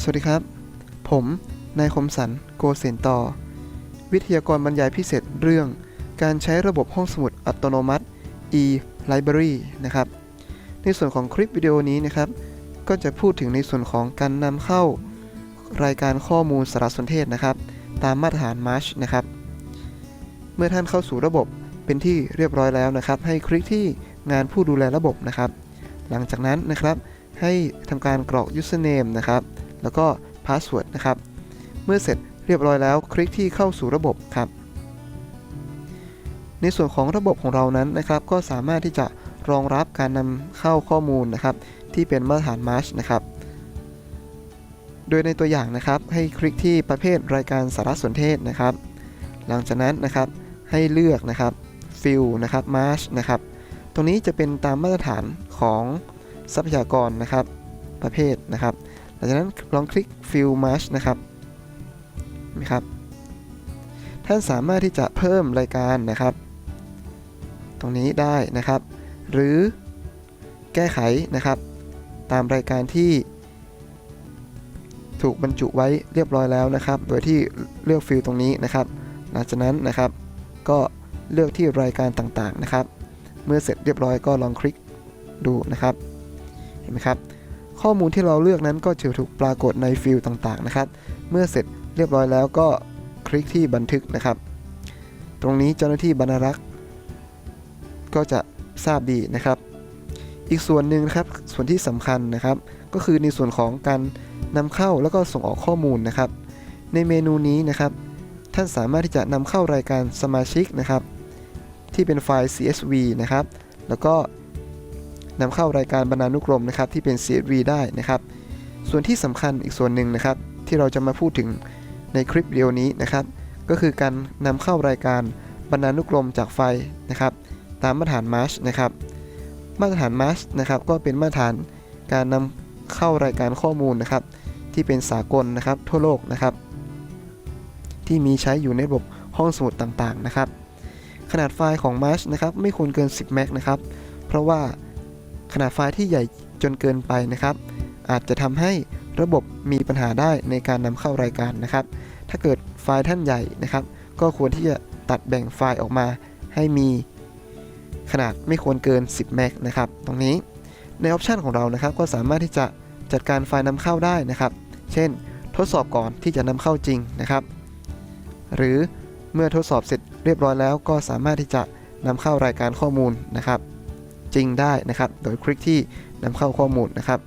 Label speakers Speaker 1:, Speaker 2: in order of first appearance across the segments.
Speaker 1: สวัสดีครับ ผม นายคมสัน โกเสนต่อ วิทยากรบรรยายพิเศษเรื่อง การใช้ระบบห้องสมุดอัตโนมัติ e-library นะครับ ในส่วนของคลิปวิดีโอนี้นะครับ ก็จะพูดถึงในส่วนของการนำเข้ารายการข้อมูลสารสนเทศนะครับ ตามมาตรฐาน March นะครับ เมื่อท่านเข้าสู่ระบบเป็นที่เรียบร้อยแล้วนะครับ ให้คลิกที่งานผู้ดูแลระบบนะครับ หลังจากนั้นนะครับให้ทำการกรอก username นะครับ แล้วก็ password นะครับ เมื่อเสร็จเรียบร้อยแล้วคลิกที่เข้าสู่ระบบครับ ในส่วนของระบบของเรานั้นนะครับ ก็สามารถที่จะรองรับการนำเข้าข้อมูลนะครับ ที่เป็นมาตรฐาน March นะครับ โดยในตัวอย่างนะครับ ให้คลิกที่ประเภทรายการสารสนเทศนะครับ หลังจากนั้นนะครับให้เลือกนะครับ fill นะครับ March นะครับ ตรงนี้จะเป็นตามมาตรฐานของทรัพยากรนะครับ ประเภทนะครับ หลังจากนั้นลองคลิก fill March นะครับเห็นไหมครับ ท่านสามารถที่จะเพิ่มรายการนะครับ ตรงนี้ได้นะครับ หรือแก้ไขนะครับ ตามรายการที่ ถูกบรรจุไว้เรียบร้อยแล้วนะครับ โดยที่เลือกฟิลตรงนี้นะครับ หลังจากนั้นนะครับ ก็เลือกที่รายการต่างๆนะครับ เมื่อเสร็จเรียบร้อยก็ลองคลิกดูนะครับ เห็นไหมครับ ข้อมูลที่เราเลือกนั้นก็จะถูกปรากฏในฟิลต่างๆนะครับ เมื่อเสร็จเรียบร้อยแล้วก็คลิกที่บันทึกนะครับ ตรงนี้เจ้าหน้าที่บรรณารักษ์ก็จะทราบดีนะครับ อีกส่วนหนึ่งนะครับส่วนที่สำคัญนะครับ ก็คือในส่วนของการนำเข้าแล้วก็ส่งออกข้อมูลนะครับ ในเมนูนี้นะครับ ท่านสามารถที่จะนำเข้ารายการสมาชิกนะครับ ที่เป็นไฟล์ CSV นะครับ แล้วก็ นำเข้ารายการบรรณานุกรมนะครับที่เป็น CSV ได้นะครับ ส่วนที่สำคัญอีกส่วนหนึ่งนะครับ ที่เราจะมาพูดถึงในคลิปวิดีโอนี้นะครับ ก็คือการนำเข้ารายการบรรณานุกรมจากไฟนะครับ ตามมาตรฐาน March นะครับ มาตรฐาน March นะครับก็เป็นมาตรฐานการนำเข้ารายการข้อมูลนะครับ ที่เป็นสากลนะครับทั่วโลกนะครับ ที่มีใช้อยู่ในระบบห้องสมุดต่างๆนะครับ ขนาดไฟล์ของ March นะครับไม่ควรเกิน 10เมกนะครับ เพราะว่า ขนาดไฟล์ที่ใหญ่จนเกินไปนะครับ อาจจะทำให้ระบบมีปัญหาได้ในการนำเข้ารายการนะครับ ถ้าเกิดไฟล์ท่านใหญ่นะครับ ก็ควรที่จะตัดแบ่งไฟล์ออกมาให้มีขนาดไม่ควรเกิน 10เมกนะครับ ตรงนี้ในออปชันของเรานะครับ ก็สามารถที่จะจัดการไฟล์นำเข้าได้นะครับ เช่น ทดสอบก่อนที่จะนำเข้าจริงนะครับ หรือเมื่อทดสอบเสร็จเรียบร้อยแล้ว ก็สามารถที่จะนำเข้ารายการข้อมูลนะครับ จริงได้นะครับ โดยคลิกที่นำเข้าข้อมูลนะครับ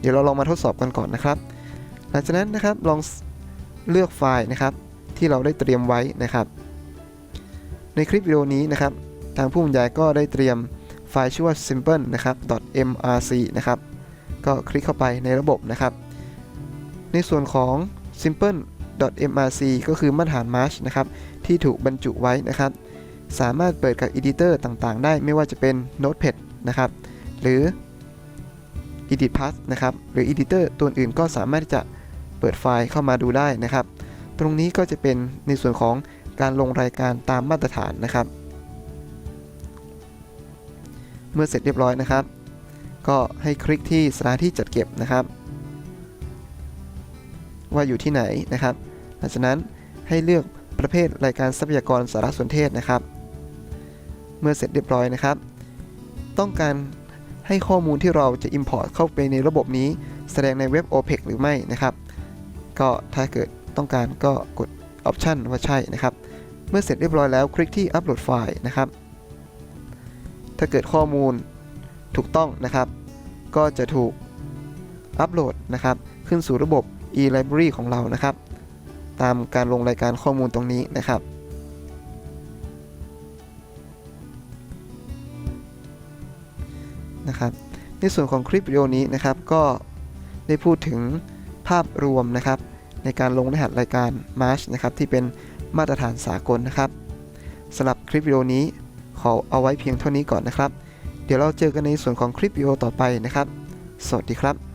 Speaker 1: เดี๋ยวเราลองมาทดสอบกันก่อนนะครับ หลังจากนั้นนะครับลองเลือกไฟล์นะครับ ที่เราได้เตรียมไว้นะครับ ในคลิปวิดีโอนี้นะครับ ทางผู้บรรยายก็ได้เตรียมไฟล์ชื่อว่า simple นะครับ .mrc นะครับก็คลิกเข้าไปในระบบนะครับ ในส่วนของ simple .mrc ก็คือมาตรฐาน March นะครับ ที่ถูกบรรจุไว้นะครับ สามารถเปิดกับ editor ต่างๆ ได้ไม่ว่าจะเป็น Notepad นะครับ หรือ EditPath นะครับ หรือ editor ตัวอื่นก็สามารถที่จะเปิดไฟล์เข้ามาดูได้นะครับ ตรงนี้ก็จะเป็นในส่วนของการลงรายการตามมาตรฐานนะครับ เมื่อเสร็จเรียบร้อยนะครับ ก็ให้คลิกที่สถานที่จัดเก็บนะครับ ว่าอยู่ที่ไหนนะครับ หลังจากนั้นให้เลือกประเภทรายการทรัพยากรสารสนเทศนะครับ เมื่อเสร็จเรียบร้อยนะครับ ต้องการให้ข้อมูลที่เราจะ Import เข้าไปในระบบนี้ แสดงในเว็บ OPEC หรือไม่นะครับ ก็ถ้าเกิดต้องการก็กด Option ว่าใช่นะครับ เมื่อเสร็จเรียบร้อยแล้วคลิกที่ Upload ไฟล์นะครับ ถ้าเกิดข้อมูลถูกต้องนะครับ ก็จะถูกอัปโหลดนะครับ ขึ้นสู่ระบบ e-library ของเรานะครับ ตามการลงรายการข้อมูลตรงนี้นะครับ นะครับ ในส่วนของคลิปวิดีโอนี้นะครับก็ได้พูดถึงภาพรวมนะครับ ในการลงรหัสรายการ March นะครับที่เป็นมาตรฐานสากลนะครับสำหรับคลิปวิดีโอนี้ขอเอาไว้เพียงเท่านี้ก่อนนะครับ เดี๋ยวเราเจอกันในส่วนของคลิปวิดีโอต่อไปนะครับ สวัสดีครับ